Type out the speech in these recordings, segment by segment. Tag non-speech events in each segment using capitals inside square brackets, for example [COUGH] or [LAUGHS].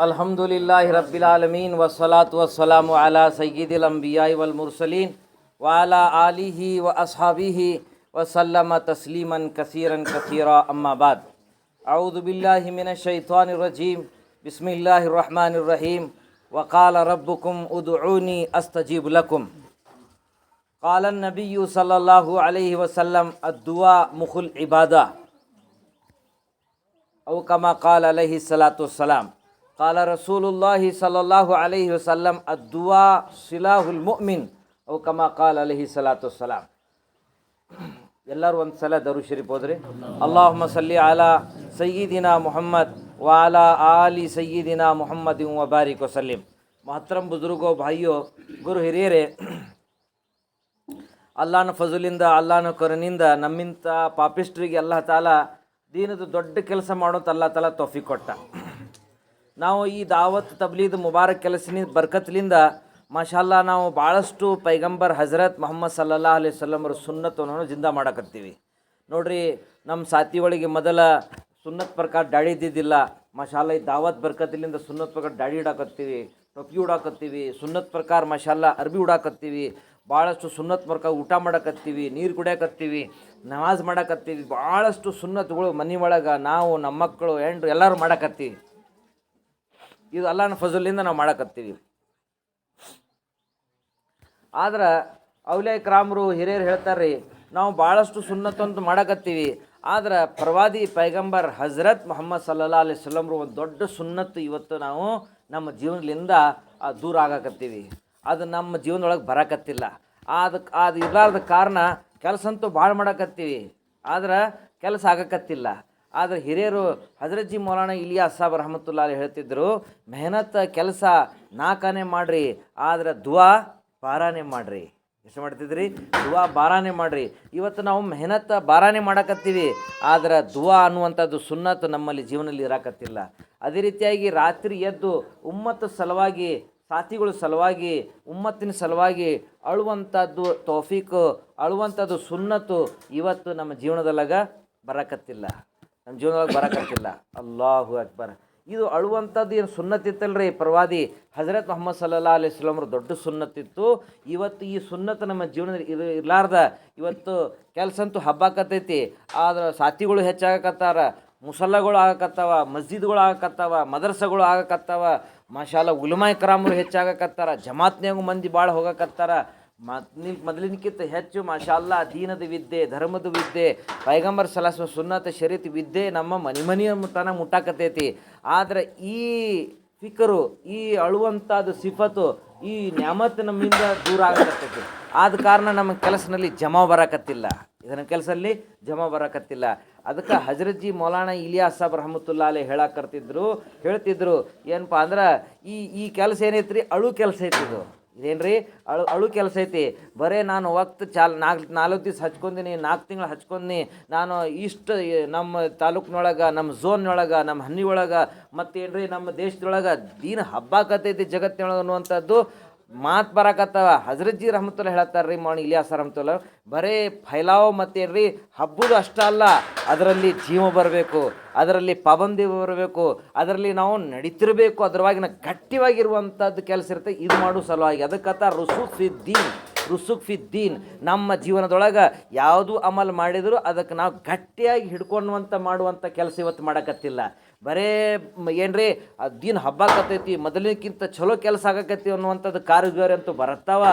الحمد لله رب العالمين والصلاة والسلام على سيد الأنبياء والمرسلين وعلى آله وأصحابه وسلم تسليما كثيرا كثيرا أما بعد أعوذ بالله من الشيطان الرجيم بسم الله الرحمن الرحيم وقال ربكم ادعوني أستجيب لكم قال النبي صلى الله عليه وسلم الدعاء مخ عبادة أو كما قال عليه الصلاة والسلام قال رسول الله صلى الله عليه وسلم الدعاء سلاح المؤمن أو كما قال عليه الصلاة والسلام ಎಲ್ಲರೂ ಒಂದು ಸಲ ದರು ಶರೀಫ್ ಹೋದ್ರಿ ಅಲ್ಲಾಹುಮ್ಮ ಸಲ್ಲಿ ಅಲಾ ಸಯ್ಯಿದಿನ ಮುಹಮ್ಮದ್ ವಾಲಾ ಆಲಿ ಸಯ್ಯಿದಿನ ಮುಹಮ್ಮದ್ ವಬಾರಿಕ್ ವಸಲ್ಲಿಂ ಮಹತ್ರಂ ಬುಜುರ್ಗೋ ಭಾಯಿಯೋ ಗುರು ಹಿರಿಯರೇ ಅಲ್ಲಾನ ಫಜುಲಿಂದ ಅಲ್ಲಾನ ಕರುನಿಂದ ನಮ್ಮಿಂತ ಪಾಪಿಸ್ಟ್ರಿಗೆ ಅಲ್ಲಾಹ ತಾಲ ದೀನದ ದೊಡ್ಡ ಕೆಲಸ ಮಾಡೋ ತಲ್ಲ ತಲ ತೊಫಿ ಕೊಟ್ಟ. ನಾವು ಈ ದಾವತ್ ತಬ್ಲೀದ್ ಮುಬಾರಕ್ ಕೆಲಸದಿಂದ ಬರ್ಕತ್ಲಿಂದ ಮಾಶಾಲ್ಲಾ ನಾವು ಭಾಳಷ್ಟು ಪೈಗಂಬರ್ ಹಜರತ್ ಮೊಹಮ್ಮದ್ ಸಲ್ಲಲ್ಲಾ ಅಲೈಹಿ ಸುನ್ನತ್ ಸುನ್ನತವನ್ನು ಜಿಂದ ಮಾಡಕತ್ತೀವಿ. ನೋಡ್ರಿ ನಮ್ಮ ಸಾತಿ ಒಳಗೆ ಮೊದಲ ಸುನ್ನತ್ ಪ್ರಕಾರ ದಾಳಿ ಇದ್ದಿದ್ದಿಲ್ಲ. ಮಾಶಾಲ್ಲ ಈ ದಾವತ್ ಬರ್ಕತ್ಲಿಂದ ಸುನ್ನತ್ ಪ್ರಕಾರ ದಾಳಿ ಇಡಾಕತ್ತೀವಿ ಟೊಪ್ಪಿ ಉಡಾಕತ್ತೀವಿ, ಸುನ್ನತ್ ಪ್ರಕಾರ ಮಾಷಾಲ್ಲ ಅರ್ಬಿ ಉಡಾಕತ್ತೀವಿ. ಭಾಳಷ್ಟು ಸುನ್ನತ್ ಮರ್ಕ ಊಟ ಮಾಡಕತ್ತೀವಿ, ನೀರು ಕುಡಿಯಕತ್ತೀವಿ, ನಮಾಜ್ ಮಾಡಕತ್ತೀವಿ, ಭಾಳಷ್ಟು ಸುನ್ನತ್ಗಳು ಮನೆ ಒಳಗೆ ನಾವು, ನಮ್ಮ ಮಕ್ಕಳು, ಹೆಂಡ್ರು ಎಲ್ಲರೂ ಮಾಡಕತ್ತೀವಿ. ಇದು ಅಲ್ಲಾನ ಫಜಲಿಂದ ನಾವು ಮಾಡಕತ್ತೀವಿ. ಆದ್ರೆ ಔಲಿಯಾ ಕ್ರಾಮರು ಹಿರಿಯರು ಹೇಳ್ತಾರೆ ನಾವು ಭಾಳಷ್ಟು ಸುನ್ನತ್ತಂತ ಮಾಡಕತ್ತೀವಿ. ಆದ್ರೆ ಪ್ರವಾದಿ ಪೈಗಂಬರ್ ಹಜರತ್ ಮೊಹಮ್ಮದ್ ಸಲ್ಲಾ ಅಲಿ ಸಲ್ಲಮ್ರು ಒಂದು ದೊಡ್ಡ ಸುನ್ನತ್ತು ಇವತ್ತು ನಾವು ನಮ್ಮ ಜೀವನದಿಂದ ದೂರ ಆಗಕತ್ತೀವಿ. ಅದು ನಮ್ಮ ಜೀವನದೊಳಗೆ ಬರಕತ್ತಿಲ್ಲ. ಅದಕ್ಕೆ ಅದು ಇರಲಾರ್ದ ಕಾರಣ ಕೆಲಸ ಅಂತೂ ಭಾಳ ಮಾಡಕತ್ತೀವಿ. ಆದ್ರೆ ಕೆಲಸ ಆಗಕತ್ತಿಲ್ಲ. ಆದರೆ ಹಿರಿಯರು ಹಜರಜ್ಜಿ ಮೌಲಾನ ಇಲಿಯಾ ಸಾಬ್ ರಹಮತುಲ್ಲಾ ಹೇಳ್ತಿದ್ರು, ಮೆಹನತ್ ಕೆಲಸ ನಾಕಾನೆ ಮಾಡ್ರಿ, ಆದ್ರೆ ದುವಾ ಬಾರಾನೆ ಮಾಡ್ರಿ. ಎಷ್ಟು ಮಾಡ್ತಿದ್ರಿ? ದುವಾ ಬಾರಾನೆ ಮಾಡ್ರಿ. ಇವತ್ತು ನಾವು ಮೆಹನತ್ ಬಾರಾನೆ ಮಾಡಕತ್ತೀವಿ, ಆದ್ರೆ ದುವಾ ಅನ್ನುವಂಥದ್ದು ಸುನ್ನತ್ ನಮ್ಮಲ್ಲಿ ಜೀವನದಲ್ಲಿ ಇರಾಕತ್ತಿಲ್ಲ. ಅದೇ ರೀತಿಯಾಗಿ ರಾತ್ರಿ ಎದ್ದು ಉಮ್ಮತ್ತ ಸಲುವಾಗಿ ಸಾಥಿಗಳ ಸಲುವಾಗಿ, ಉಮ್ಮತ್ತಿನ ಸಲುವಾಗಿ ಅಳುವಂಥದ್ದು ತೌಫೀಕು, ಅಳುವಂಥದ್ದು ಸುನ್ನತ್ತು ಇವತ್ತು ನಮ್ಮ ಜೀವನದೊಳಗ ಬರಕತ್ತಿಲ್ಲ. ನಮ್ಮ ಜೀವನದೊಳಗೆ ಬರಕತ್ತಿಲ್ಲ. ಅಲ್ಲಾಹು ಅಕ್ಬರ್. ಇದು ಅಳುವಂಥದ್ದು ಏನು ಸುನ್ನತ್ತಿತ್ತಲ್ರಿ? ಪ್ರವಾದಿ ಹಜರತ್ ಮೊಹಮ್ಮದ್ ಸಲ್ಲಾ ಅಲಿ ಸ್ವಲಮ್ರ ದೊಡ್ಡ ಸುನ್ನತ್ತಿತ್ತು. ಇವತ್ತು ಈ ಸುನ್ನತ್ತು ನಮ್ಮ ಜೀವನದಲ್ಲಿ ಇದು ಇರಲಾರ್ದ. ಇವತ್ತು ಕೆಲಸ ಅಂತೂ ಹಬ್ಬಾಕತ್ತೈತಿ ಆದ್ರೆ ಸಾಥಿಗಳು ಹೆಚ್ಚಾಗಕತ್ತಾರ. ಮುಸಲ್ಲಗಳು ಆಗಕತ್ತಾವ, ಮಸ್ಜಿದ್ಗಳು ಆಗಕತ್ತಾವ, ಮದರ್ಸಗಳು ಆಗಕತ್ತಾವ. ಮಾಶಾಲ ಉಲುಮಾಯ್ ಕರಾಮರು ಹೆಚ್ಚಾಗಕತ್ತಾರ, ಜಮಾತ್ನ್ಯಾಗು ಮಂದಿ ಭಾಳ ಹೋಗಕತ್ತಾರ. ಮೊದ್ಲಿ ಮೊದಲಿನಕ್ಕಿಂತ ಹೆಚ್ಚು ಮಾಶಾಲ್ಲ ದೀನದ ವಿದ್ಯೆ, ಧರ್ಮದ ವಿದ್ಯೆ, ಪೈಗಂಬರ್ ಸಲಸ ಸುನ್ನತ ಶರೀತ್ ವಿದ್ಯೆ ನಮ್ಮ ಮನೆ ಮನೆಯ ತನ ಮುಟ್ಟಾಕತೈತಿ. ಆದ್ರೆ ಈ ಫಿಕರು, ಈ ಅಳುವಂಥದ್ದು ಸಿಫತ್ತು, ಈ ನ್ಯಾಮತ್ ನಮ್ಮಿಂದ ದೂರ ಆಗಕತ್ತೈತಿ. ಆದ ಕಾರಣ ನಮ್ಮ ಕೆಲಸದಲ್ಲಿ ಜಮಾ ಬರಕತ್ತಿಲ್ಲ. ಇದನ್ನ ಕೆಲಸಲ್ಲಿ ಜಮಾ ಬರಕತ್ತಿಲ್ಲ. ಅದಕ್ಕೆ ಹಜರತ್ ಜಿ ಮೌಲಾನ ಇಲಿಯಾಸ್ ಸಾಬ್ ರಹಮತುಲ್ಲಾ ಅಲೆ ಹೇಳಕರ್ತಿದ್ರು ಹೇಳ್ತಿದ್ರು ಏನಪ್ಪ ಅಂದ್ರೆ ಈ ಈ ಕೆಲಸ ಏನೈತ್ರಿ? ಅಳು ಕೆಲಸ ಐತಿ ಐತಿದು ರೀ ಅಳು ಅಳು ಕೆಲಸ ಐತಿ. ಬರೇ ನಾನು ವಕ್ತ್ ಚಾಲ್ ನಾಲ್ಕು ನಾಲ್ಕು ದಿವ್ಸ ಹಚ್ಕೊಂದಿನಿ ನಾಲ್ಕು ತಿಂಗಳು ಹಚ್ಕೊಂದಿನಿ ನಾನು ಇಷ್ಟು ನಮ್ಮ ತಾಲೂಕ್ನೊಳಗೆ, ನಮ್ಮ ಝೋನ್ನೊಳಗೆ, ನಮ್ಮ ಹನ್ನಿ ಒಳಗೆ ರೀ ನಮ್ಮ ದೇಶದೊಳಗೆ ದೀನ ಹಬ್ಬಾಕತೈತಿ ಜಗತ್ತಿನೊಳಗೆ ಅನ್ನುವಂಥದ್ದು ಮಾತು ಬರಕತ್ತವ. ಹಜರತ್ ಜಿ ರಹಮತುಲ್ಲ ಹೇಳತ್ತಾರ ರೀ ಮಾಣಿ ಇಲಿಯಾಸ ರಹಮತುಲ್ಲ ಬರೇ ಫೈಲಾವ್ ರೀ ಹಬ್ಬದು ಅಷ್ಟೇ ಅಲ್ಲ. ಅದರಲ್ಲಿ ಜೀವ ಬರಬೇಕು, ಅದರಲ್ಲಿ ಪಾಬಂದಿ ಬರಬೇಕು, ಅದರಲ್ಲಿ ನಾವು ನಡೀತಿರ್ಬೇಕು. ಅದರವಾಗಿನ ಗಟ್ಟಿವಾಗಿರುವಂಥದ್ದು ಕೆಲಸ ಇರುತ್ತೆ. ಇದು ಮಾಡೋ ಸಲುವಾಗಿ. ಅದಕ್ಕತ್ತ ರುಸುಕ್ ಫಿ ದೀನ್ ನಮ್ಮ ಜೀವನದೊಳಗೆ ಯಾವುದು ಅಮಲ್ ಮಾಡಿದರೂ ಅದಕ್ಕೆ ನಾವು ಗಟ್ಟಿಯಾಗಿ ಹಿಡ್ಕೊಳ್ಳುವಂಥ ಮಾಡುವಂಥ ಕೆಲಸ ಇವತ್ತು ಮಾಡಕತ್ತಿಲ್ಲ. ಬರೇ ಏನ್ರಿ, ಆ ಹಬ್ಬ ಹಬ್ಬಾಕತ್ತೈತಿ ಮೊದಲಿನಕ್ಕಿಂತ ಚಲೋ ಕೆಲಸ ಆಗಕತ್ತಿ ಅನ್ನುವಂಥದ್ದು ಕಾರ್ಯಗಾರ ಅಂತೂ ಬರ್ತಾವ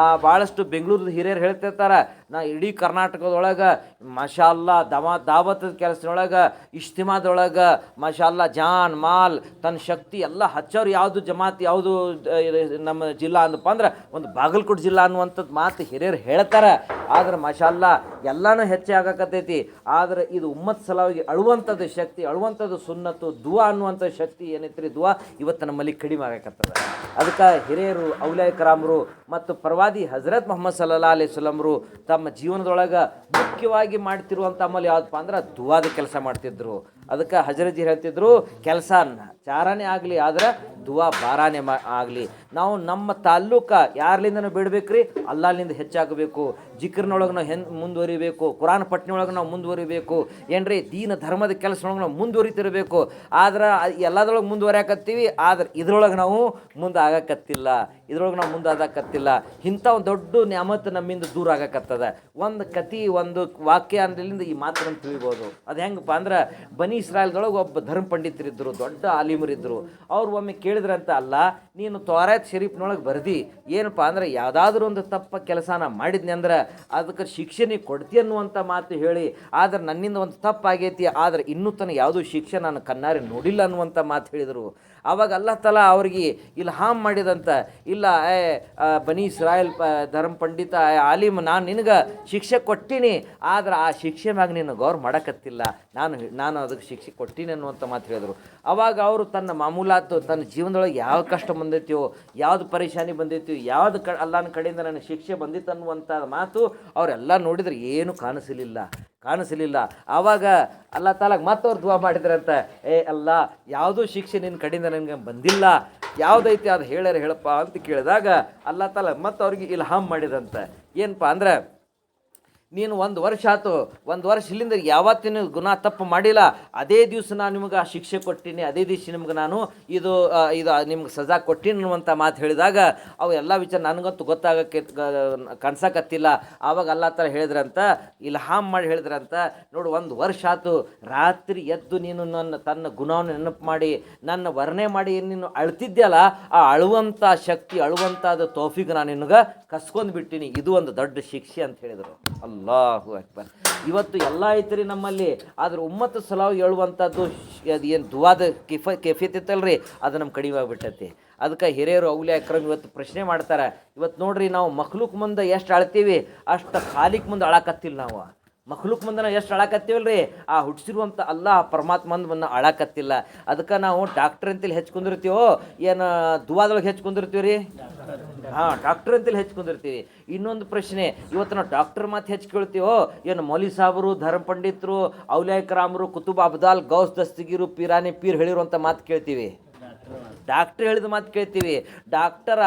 ಆ ಭಾಳಷ್ಟು ಬೆಂಗಳೂರು ಹಿರಿಯರು ಹೇಳ್ತಿರ್ತಾರೆ, ನಾ ಇಡೀ ಕರ್ನಾಟಕದೊಳಗೆ ಮಶಾಲ ದವಾ, ದಾವತದ ಕೆಲಸದೊಳಗೆ ಇಜ್ತಿಮಾದೊಳಗೆ ಮಶಾಲ ಜಾನ್, ಮಾಲ್ ತನ್ನ ಶಕ್ತಿ ಎಲ್ಲ ಹಚ್ಚೋರು ಯಾವುದು ಜಮಾತ್, ಯಾವುದು ನಮ್ಮ ಜಿಲ್ಲಾ ಅಂದಪ್ಪ ಅಂದ್ರೆ ಒಂದು ಬಾಗಲಕೋಟೆ ಜಿಲ್ಲಾ ಅನ್ನುವಂಥದ್ದು ಮಾತು ಹಿರಿಯರು ಹೇಳ್ತಾರೆ. ಆದ್ರೆ ಮಶಾಲ ಎಲ್ಲನೂ ಹೆಚ್ಚೆ ಆಗಕತ್ತೈತಿ. ಆದ್ರೆ ಇದು ಉಮ್ಮತ್ ಸಲುವಾಗಿ ಅಳುವಂಥದ್ದು ಶಕ್ತಿ, ಅಳುವಂಥದ್ದು ಸುನ್ನತ್ತು ದುವಾ ಅನ್ನುವಂಥ ಶಕ್ತಿ ಏನೈತ್ರಿ? ದುವಾ ಇವತ್ತು ನಮ್ಮಲ್ಲಿ ಕಡಿಮೆ ಆಗಕತ್ತದ. ಅದಕ್ಕೆ ಹಿರಿಯರು ಔಲಿಯ ಕರಾಮರು ಮತ್ತು ಪ್ರವಾದಿ ಹಜರತ್ ಮೊಹಮ್ಮದ್ ಸಲ್ಲಾ ಅಲಿ ಸ್ವಲಂರು ತಮ್ಮ ಜೀವನದೊಳಗೆ ಮುಖ್ಯವಾಗಿ ಮಾಡ್ತಿರುವಂಥ ಅಮಲ್ ಯಾವುದಪ್ಪ ಅಂದ್ರೆ ದುವಾದ ಕೆಲಸ ಮಾಡ್ತಿದ್ರು. ಅದಕ್ಕೆ ಹಜರಜಿ ಹೇಳ್ತಿದ್ರು, ಕೆಲಸ ಚಾರನೇ ಆಗಲಿ, ಆದ್ರೆ ದುವಾ ಬಾರಾನೇ ಮಾ ಆಗಲಿ. ನಾವು ನಮ್ಮ ತಾಲ್ಲೂಕ ಯಾರ್ಲಿಂದನೂ ಬಿಡ್ಬೇಕ್ರಿ? ಅಲ್ಲಾಲಿಂದ ಹೆಚ್ಚಾಗಬೇಕು. ಜಿಕ್ರ್ನೊಳಗೆ ನಾವು ಹೆನ್ ಮುಂದುವರಿಬೇಕು? ಕುರಾನ್ ಪಟ್ನಿಯೊಳಗೆ ನಾವು ಮುಂದುವರಿಬೇಕು. ಏನ್ರಿ, ದೀನ ಧರ್ಮದ ಕೆಲಸದೊಳಗೆ ನಾವು ಮುಂದುವರಿತಿರಬೇಕು. ಆದ್ರೆ ಎಲ್ಲದ್ರೊಳಗೆ ಮುಂದುವರಿಯಾಕತ್ತೀವಿ, ಆದ್ರೆ ಇದ್ರೊಳಗೆ ನಾವು ಮುಂದೆ ಆಗಕತ್ತಿಲ್ಲ ಇದ್ರೊಳಗೆ ನಾವು ಮುಂದೆ ಆಗಕತ್ತಿಲ್ಲ ಇಂಥ ಒಂದು ದೊಡ್ಡ ನ್ಯಾಮತ್ ನಮ್ಮಿಂದ ದೂರ ಆಗಕತ್ತದ. ಒಂದು ಕತಿ ಒಂದು ವಾಕ್ಯ ಅಂದ್ರಿಂದ ಈ ಮಾತನ್ನು ತಿಳಿಬೋದು. ಅದು ಹೆಂಗಪ್ಪ ಅಂದ್ರೆ, ಬನಿ ಇಸ್ರಾಯಲ್ದೊಳಗೆ ಒಬ್ಬ ಧರ್ಮ ಪಂಡಿತರಿದ್ದರು ದೊಡ್ಡ ಆಲಿಮರಿದ್ದರು ಅವ್ರು ಒಮ್ಮೆ ಕೇಳಿದ್ರಂತ ಅಲ್ಲ, ನೀನು ತೋರಾಯತ್ ಶರೀಫ್ನೊಳಗೆ ಬರ್ದಿ. ಏನಪ್ಪ ಅಂದ್ರೆ, ಯಾವುದಾದ್ರೂ ಒಂದು ತಪ್ಪ ಕೆಲಸನ ಮಾಡಿದ್ನಿ ಅಂದ್ರೆ, ಅದಕ್ಕೆ ಶಿಕ್ಷೆ ಕೊಡ್ತಿ ಅನ್ನುವಂಥ ಮಾತು ಹೇಳಿ, ಆದ್ರೆ ನನ್ನಿಂದ ಒಂದು ತಪ್ಪಾಗೈತಿ, ಆದ್ರೆ ಇನ್ನೂ ತನಕ ಯಾವುದೂ ಶಿಕ್ಷೆ ನಾನು ಕಣ್ಣಾರೆ ನೋಡಿಲ್ಲ ಅನ್ನುವಂಥ ಮಾತು ಹೇಳಿದರು. ಆವಾಗ ಅಲ್ಲ ತಲ ಅವ್ರಿಗೆ ಇಲ್ಲಿ ಹಾಮ್ ಮಾಡಿದಂತ, ಇಲ್ಲ, ಏ ಬನಿ ಇಸ್ರಾಯಲ್ ಪ ಧರ್ಮ ಪಂಡಿತ ಆಲಿಮ್, ನಾನು ನಿನಗೆ ಶಿಕ್ಷೆ ಕೊಟ್ಟಿನಿ, ಆದ್ರೆ ಆ ಶಿಕ್ಷೆ ಮ್ಯಾಗ ನೀನು ಗೌರ್ ಮಾಡಕತ್ತಿಲ್ಲ. ನಾನು ನಾನು ಅದಕ್ಕೆ ಶಿಕ್ಷೆ ಕೊಟ್ಟಿನಿ ಅನ್ನುವಂಥ ಮಾತು ಹೇಳಿದರು. ಅವಾಗ ಅವರು ತನ್ನ ಮಾಮೂಲಾತು ತನ್ನ ಜೀವನದೊಳಗೆ ಯಾವ ಕಷ್ಟ ಬಂದೈತಿಯೋ, ಯಾವ್ದು ಪರೇಶಾನಿ ಬಂದೈತಿಯೋ, ಯಾವ್ದು ಕ ಅಲ್ಲನ ಕಡೆಯಿಂದ ನನಗೆ ಶಿಕ್ಷೆ ಬಂದಿತ್ತು ಅನ್ನುವಂಥ ಮಾತು ಅವರೆಲ್ಲ ನೋಡಿದರೆ ಏನು ಕಾಣಿಸಲಿಲ್ಲ. ಕಾಣಿಸಲಿಲ್ಲ. ಆವಾಗ ಅಲ್ಲ ತಾಲಾಗ ಮತ್ತವ್ರು ದುವಾ ಮಾಡಿದ್ರಂತ, ಏ ಅಲ್ಲ, ಯಾವುದೂ ಶಿಕ್ಷೆ ನಿನ್ನ ಕಡೆಯಿಂದ ನನಗೆ ಬಂದಿಲ್ಲ. ಯಾವುದೈತಿ ಅದು ಹೇಳ್ಯಾರ ಹೇಳಪ್ಪ ಅಂತ ಕೇಳಿದಾಗ ಅಲ್ಲ ತಾಲ ಮತ್ತು ಅವ್ರಿಗೆ ಇಲ್ಲಿ ಹಾಮ್ ಮಾಡಿದಂತ. ಏನಪ್ಪ ಅಂದ್ರೆ ನೀನು ಒಂದು ವರ್ಷ ಆಯ್ತು ಒಂದು ವರ್ಷ ಇಲ್ಲಿಂದ ಯಾವತ್ತಿನ ಗುಣ ತಪ್ಪು ಮಾಡಿಲ್ಲ. ಅದೇ ದಿವಸ ನಾನು ನಿಮ್ಗೆ ಆ ಶಿಕ್ಷೆ ಕೊಟ್ಟಿನಿ, ಅದೇ ದಿವಸ ನಿಮ್ಗೆ ನಾನು ಇದು ಇದು ನಿಮ್ಗೆ ಸಜಾ ಕೊಟ್ಟಿನಿ ಅನ್ನುವಂಥ ಮಾತು ಹೇಳಿದಾಗ ಅವು ಎಲ್ಲ ವಿಚಾರ ನನಗಂತೂ ಗೊತ್ತಾಗಕ್ಕೆ ಕನ್ಸಕತ್ತಿಲ್ಲ. ಆವಾಗ ಎಲ್ಲ ಥರ ಹೇಳಿದ್ರಂತ, ಇಲ್ಲಿ ಹಾಮ್ ಮಾಡಿ ಹೇಳಿದ್ರಂತ, ನೋಡು ಒಂದು ವರ್ಷ ಆಯ್ತು ರಾತ್ರಿ ಎದ್ದು ನೀನು ನನ್ನ, ತನ್ನ ಗುಣವನ್ನು ನೆನಪು ಮಾಡಿ, ನನ್ನ ವರ್ಣೆ ಮಾಡಿ ನೀನು ಅಳ್ತಿದ್ಯಲ್ಲ, ಆ ಅಳುವಂಥ ಶಕ್ತಿ ಅಳುವಂಥದ್ದು ತೋಫಿಗೆ ನಾನು ನಿನಗೆ ಕಸ್ಕೊಂಡು ಬಿಟ್ಟಿನಿ. ಇದು ಒಂದು ದೊಡ್ಡ ಶಿಕ್ಷೆ ಅಂತ ಹೇಳಿದರು. ಅಲ್ಲಾಹು ಅಕ್ಬರ್. ಇವತ್ತು ಎಲ್ಲ ಐತ್ರಿ ನಮ್ಮಲ್ಲಿ, ಆದ್ರೆ ಉಮ್ಮತ್ತು ಸಲಾವ್ ಹೇಳುವಂಥದ್ದು ಅದು ಏನು ದುವಾದ ಕೆಫ ಇತ್ತಲ್ರಿ ಅದು ನಮ್ಮ ಕಡಿಮೆ ಆಗ್ಬಿಟ್ಟೈತಿ. ಅದಕ್ಕೆ ಹಿರಿಯರು ಅವಲಿ ಅಕ್ರಮ್ ಇವತ್ತು ಪ್ರಶ್ನೆ ಮಾಡ್ತಾರೆ ಇವತ್ತು ನೋಡ್ರಿ ನಾವು ಮಕ್ಳುಕ್ ಮುಂದೆ ಎಷ್ಟು ಅಳ್ತೀವಿ? ಅಷ್ಟು ಕಾಲಿಕ್ ಮುಂದೆ ಅಳಕತ್ತಿಲ್ಲ ನಾವು. ಮಕ್ಳುಕ್ ಮುಂದನ ಎಷ್ಟು ಅಳಕತ್ತೀವಲ್ರಿ? ಆ ಹುಟ್ಟಿಸಿರುವಂಥ ಅಲ್ಲ ಪರಮಾತ್ಮಂದು ಅಳಾಕತ್ತಿಲ್ಲ. ಅದಕ್ಕೆ ನಾವು ಡಾಕ್ಟ್ರ್ ಅಂತೇಳಿ ಹೆಚ್ಕೊಂಡಿರ್ತೀವೋ ಏನು ದುವಾದೊಳಗೆ ಹೆಚ್ಕೊಂಡಿರ್ತೀವಿ ರೀ ಹಾಂ ಡಾಕ್ಟರ್ ಅಂತೇಳಿ ಹೆಚ್ಕೊಂಡಿರ್ತೀವಿ ಇನ್ನೊಂದು ಪ್ರಶ್ನೆ ಇವತ್ತು ನಾವು ಡಾಕ್ಟರ್ ಮಾತು ಹೆಚ್ಚು ಕೇಳ್ತೀವೋ? ಏನು ಮೌಲಿ ಸಾಬರು, ಧರ್ಮ ಪಂಡಿತರು ಔಲಿಯಾಕರಾಮರು ಕುತುಬ್ ಅಬ್ದಾಲ್, ಗೌಸ್ ದಸ್ತಗಿರು, ಪೀರಾನಿ ಪೀರ್ ಹೇಳಿರುವಂಥ ಮಾತು ಕೇಳ್ತೀವಿ. ಡಾಕ್ಟ್ರ್ ಹೇಳಿದ ಮಾತು ಕೇಳ್ತೀವಿ. ಡಾಕ್ಟರ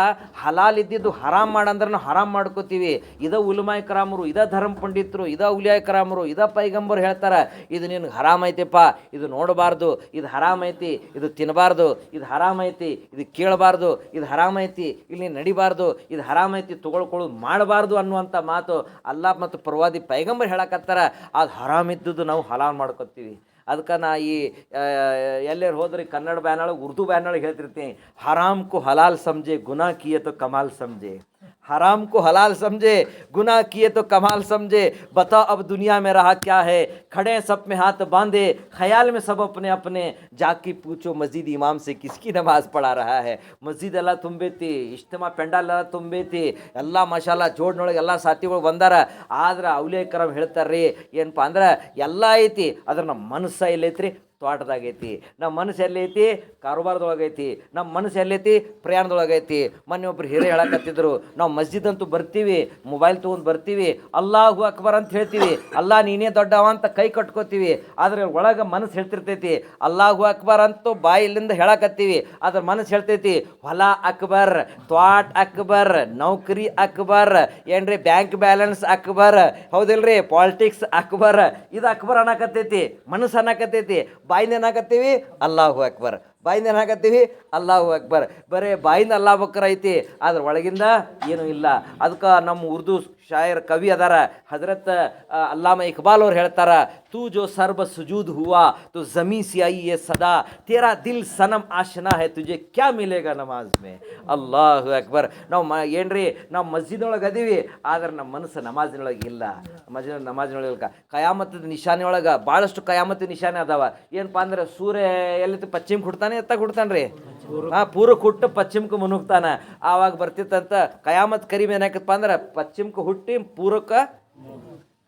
ಹಲಾಲ್ ಇದ್ದಿದ್ದು ಹರಾಮ್ ಮಾಡಂದ್ರೆ ಹರಾಮ್ ಮಾಡ್ಕೋತೀವಿ. ಇದ ಉಲಮಾಯ್ ಕರಾಮರು, ಇದ ಧರ್ಮ ಪಂಡಿತರು, ಇದ ಉಲಿಯಾಯ್ ಕರಾಮರು, ಇದ ಪೈಗಂಬರು ಹೇಳ್ತಾರೆ, ಇದು ನಿನ್ಗೆ ಹರಾಮ್ ಐತಿಪ್ಪ, ಇದು ನೋಡಬಾರ್ದು, ಇದು ಹರಾಮ್ ಐತಿ, ಇದು ತಿನ್ನಬಾರ್ದು ಇದು ಹರಾಮ್ ಐತಿ, ಇದು ಕೇಳಬಾರ್ದು, ಇದು ಹರಾಮ್ ಐತಿ, ಇಲ್ಲಿ ನಡಿಬಾರ್ದು, ಇದು ಹರಾಮ್ ಐತಿ ತೊಗೊಳ್ಕೊಳ್ಳೋದು ಮಾಡಬಾರ್ದು ಅನ್ನುವಂಥ ಮಾತು ಅಲ್ಲ ಮತ್ತು ಪ್ರವಾದಿ ಪೈಗಂಬರ್ ಹೇಳಕತ್ತಾರ. ಅದು ಹರಾಮ್ ಇದ್ದುದು ನಾವು ಹಲಾಲ್ ಮಾಡ್ಕೊತೀವಿ. ಅದಕ್ಕೆ ನಾ ಈ ಎಲ್ಲರು ಹೋದ್ರೆ ಕನ್ನಡ ಬ್ಯಾನೊಳಗೆ ಉರ್ದು ಬ್ಯಾನೊಳಗೆ ಹೇಳ್ತಿರ್ತೀನಿ. ಹರಾಮ್ಕು ಹಲಾಲ್ ಸಮಜೆ ಗುನಾ ಕಿಯತು ಕಮಾಲ್ ಸಮಜೆ हराम को हलाल समझे गुनाह किए तो कमाल समझे बता अब दुनिया में रहा क्या है खड़े हैं सब में हाथ बांधे ख्याल में सब अपने अपने जाके पूछो मस्जिद इमाम से किसकी नमाज पढ़ा रहा है ಮಸ್ಜಿದ್ ಎಲ್ಲ ತುಂಬೈತಿ ಇಜ್ತಮಾ ಪೆಂಡಾಲ್ ಎಲ್ಲ ತುಂಬೈತಿ ಎಲ್ಲ ಮಶಾಲ ಜೋಡ್ನೊಳಗೆ ಎಲ್ಲ ಸಾಥಿಗಳು ಬಂದಾರ ಆದ್ರೆ ಔಲೇಕರಂ ಹೇಳ್ತಾರ್ರಿ ಏನಪ್ಪ ಅಂದ್ರೆ ಎಲ್ಲ ಐತಿ ಅದ್ರ ನಮ್ಮ ಮನಸ್ಸ ಎಲ್ಲೈತ್ರಿ ತೋಟದಾಗೈತಿ. ನಮ್ಮ ಮನಸ್ಸು ಎಲ್ಲೈತಿ ಕಾರುಬಾರದೊಳಗೈತಿ ನಮ್ಮ ಮನಸ್ಸು ಎಲ್ಲೈತಿ, ಪ್ರಯಾಣದೊಳಗೈತಿ. ಮೊನ್ನೆ ಒಬ್ರು ಹಿರಿಯ ಹೇಳಕತ್ತಿದ್ರು, ನಾವು ಮಸ್ಜಿದ್ ಅಂತೂ ಬರ್ತೀವಿ ಮೊಬೈಲ್ ತೊಗೊಂಡು ಬರ್ತೀವಿ, ಅಲ್ಲಾಹು ಅಕ್ಬರ್ ಅಂತ ಹೇಳ್ತೀವಿ ಅಲ್ಲಾ ನೀನೇ ದೊಡ್ಡವ ಅಂತ ಕೈ ಕಟ್ಕೋತೀವಿ. ಆದರೆ ಒಳಗೆ ಮನಸ್ಸು ಹೇಳ್ತಿರ್ತೈತಿ, ಅಲ್ಲಾಹು ಅಕ್ಬರ್ ಅಂತೂ ಬಾಯಿಲಿಂದ ಹೇಳಕತ್ತೀವಿ. ಅದ್ರ ಮನಸ್ಸು ಹೇಳ್ತೈತಿ ಹೊಲ ಅಕ್ಬರ್, ತ್ವಾಟ್ ಅಕ್ಬರ್, ನೌಕರಿ ಅಕ್ಬರ್, ಏನ್ರಿ ಬ್ಯಾಂಕ್ ಬ್ಯಾಲೆನ್ಸ್ ಅಕ್ಬರ್, ಹೌದಿಲ್ರಿ, ಪಾಲಿಟಿಕ್ಸ್ ಅಕ್ಬರ್, ಇದು ಅಕ್ಬರ್ ಅನ್ನಕತ್ತೈತಿ, ಮನಸ್ಸು ಅನ್ನಕತ್ತೈತಿ ಬಾಯಿಂದ ಏನಾಗತ್ತೀವಿ? ಅಲ್ಲಾಹು ಅಕ್ಬರ್. ಬಾಯಿಂದ ಏನಾಗತ್ತೀವಿ? ಅಲ್ಲಾಹು ಅಕ್ಬರ್. ಬರೇ ಬಾಯಿಂದ ಅಲ್ಲಾ ಅಕ್ಬರ್ ಐತಿ. ಅದ್ರ ಒಳಗಿಂದ ಏನೂ ಇಲ್ಲ. ಅದಕ್ಕೆ ನಮ್ಮ ಉರ್ದು ಶಾಯರ್ ಕವಿ ಅದಾರ. ಹಜರತ್ ಅಲ್ಲಾಮ ಇಕ್ಬಾಲ್ ಅವ್ರು ಹೇಳ್ತಾರ, ತೂ ಜೋ ಸರ್ಬ ಸುಜೂದ್ ಹುವಾ, ತು ಜಮೀ ಸಿ ಐ ಎ ಸದಾ, ತೇರಾ ದಿಲ್ ಸನಮ್ ಆಶನಾ ಹೈ ತುಜೆ, ಕ್ಯಾ ಮಿಲೇಗ ನಮಾಜ್ ಮೇ? ಅಲ್ಲಾಹು ಅಕ್ಬರ್. ನಾವು ಮ, ಏನ್ರಿ, ನಾವು ಮಸ್ಜಿದೊಳಗೆ ಅದೀವಿ, ಆದ್ರೆ ನಮ್ಮ ಮನಸ್ಸು ನಮಾಜಿನೊಳಗೆ ಇಲ್ಲ. ಮಸ್ಜಿದ, ನಮಾಜಿನೊಳಗೆ ಇಲ್ಲ. ಕಯಾಮತ್ತದ ನಿಶಾನೆ ಒಳಗೆ ಭಾಳಷ್ಟು ಕಯಾಮತ್ತ ನಿಶಾನೆ ಅದಾವ. ಏನಪ್ಪ ಅಂದ್ರೆ, ಸೂರ್ಯ ಎಲ್ಲಿ ಪಶ್ಚಿಮ ಹುಡ್ತಾನೆ ಎತ್ತ ಹುಡ್ತಾನ್ರಿ ಹಾ ಪೂರ್ವಕ್ಕೆ ಹುಟ್ಟು ಪಶ್ಚಿಮಕ್ಕೆ ಮುನುಗ್ತಾನೆ ಆವಾಗ ಬರ್ತಿತ್ತಂತ, ಕಯಾಮತ್ ಕರಿಮೆ ಏನಾಕತ್ತಪ್ಪ ಅಂದ್ರೆ ಪಶ್ಚಿಮಕ್ಕೆ ಹುಟ್ಟಿ ಪೂರ್ವಕ್ಕೆ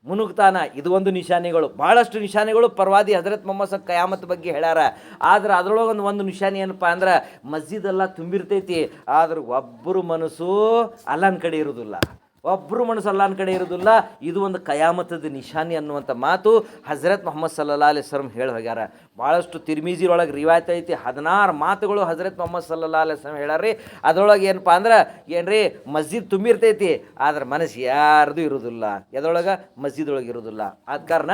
ಮುನುಗ್ತಾನ. ಇದು ಒಂದು ನಿಶಾನಿಗಳು. ಭಾಳಷ್ಟು ನಿಶಾನಿಗಳು ಪರವಾದಿ ಹಜರತ್ ಮೊಹಮ್ಮದ್ ಕಯಾಮತ್ ಬಗ್ಗೆ ಹೇಳ್ಯಾರ. ಆದ್ರೆ ಅದರೊಳಗೊಂದು ಒಂದು ನಿಶಾನಿ ಏನಪ್ಪ ಅಂದ್ರೆ ಮಸ್ಜಿದ್ ಎಲ್ಲ ತುಂಬಿರ್ತೈತಿ. ಆದ್ರೆ ಒಬ್ಬರು ಮನಸ್ಸು ಅಲ್ಲನ ಕಡೆ ಇರೋದಿಲ್ಲ ಒಬ್ಬರು ಮನಸ್ಸು ಅಲ್ಲಾನ ಕಡೆ ಇರೋದಿಲ್ಲ. ಇದು ಒಂದು ಕಯಾಮತದ ನಿಶಾನಿ ಅನ್ನುವಂಥ ಮಾತು ಹಜರತ್ ಮೊಹಮ್ಮದ್ ಸಲ್ಲಾ ಅಲಿ ವಸಲಂ ಹೇಳಿ ಹೋಗ್ಯಾರ. ಭಾಳಷ್ಟು ತಿರ್ಮೀಜಿ ಒಳಗೆ ರಿವಾಯತ್ ಐತಿ. ಹದಿನಾರು ಮಾತುಗಳು ಹಜರತ್ ಮೊಹಮ್ಮದ್ ಸಲ್ಲಾ ಅಲಿ ವಸಲಂ ಹೇಳ್ಯಾರ್ರಿ. ಅದರೊಳಗೆ ಏನಪ್ಪ ಅಂದ್ರೆ, ಏನ್ರಿ, ಮಸ್ಜಿದ್ ತುಂಬಿರ್ತೈತಿ, ಆದ್ರೆ ಮನಸ್ಸು ಯಾರ್ದು ಇರೋದಿಲ್ಲ. ಎದ್ರೊಳಗೆ ಮಸ್ಜಿದ್ ಒಳಗೆ ಇರೋದಿಲ್ಲ. ಆದ ಕಾರಣ